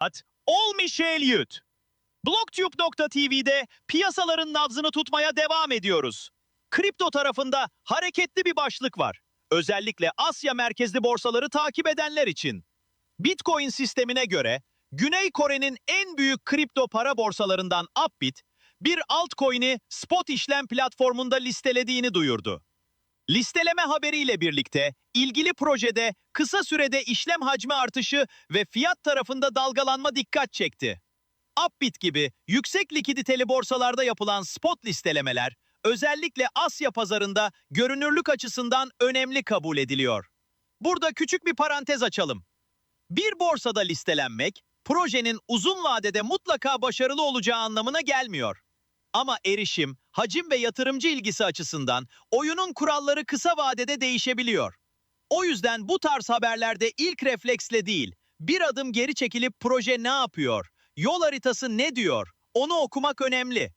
At Ol Michel Yut. Blocktube.tv'de piyasaların nabzını tutmaya devam ediyoruz. Kripto tarafında hareketli bir başlık var. Özellikle Asya merkezli borsaları takip edenler için. Bitcoin sistemine göre Güney Kore'nin en büyük kripto para borsalarından Upbit, bir altcoin'i spot işlem platformunda listelediğini duyurdu. Listeleme haberiyle birlikte ilgili projede kısa sürede işlem hacmi artışı ve fiyat tarafında dalgalanma dikkat çekti. Upbit gibi yüksek likiditeli borsalarda yapılan spot listelemeler özellikle Asya pazarında görünürlük açısından önemli kabul ediliyor. Burada küçük bir parantez açalım. Bir borsada listelenmek projenin uzun vadede mutlaka başarılı olacağı anlamına gelmiyor. Ama erişim, hacim ve yatırımcı ilgisi açısından oyunun kuralları kısa vadede değişebiliyor. O yüzden bu tarz haberlerde ilk refleksle değil, bir adım geri çekilip proje ne yapıyor, yol haritası ne diyor, onu okumak önemli.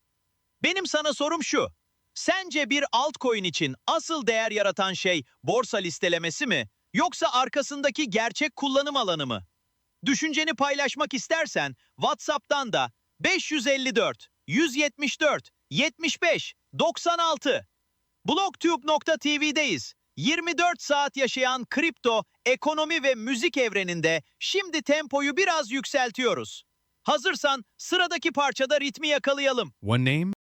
Benim sana sorum şu. Sence bir altcoin için asıl değer yaratan şey borsa listelemesi mi yoksa arkasındaki gerçek kullanım alanı mı? Düşünceni paylaşmak istersen WhatsApp'tan da 554 174 75 96 blogtube.tv'deyiz. 24 saat yaşayan kripto, ekonomi ve müzik evreninde şimdi tempoyu biraz yükseltiyoruz. Hazırsan sıradaki parçada ritmi yakalayalım. One name,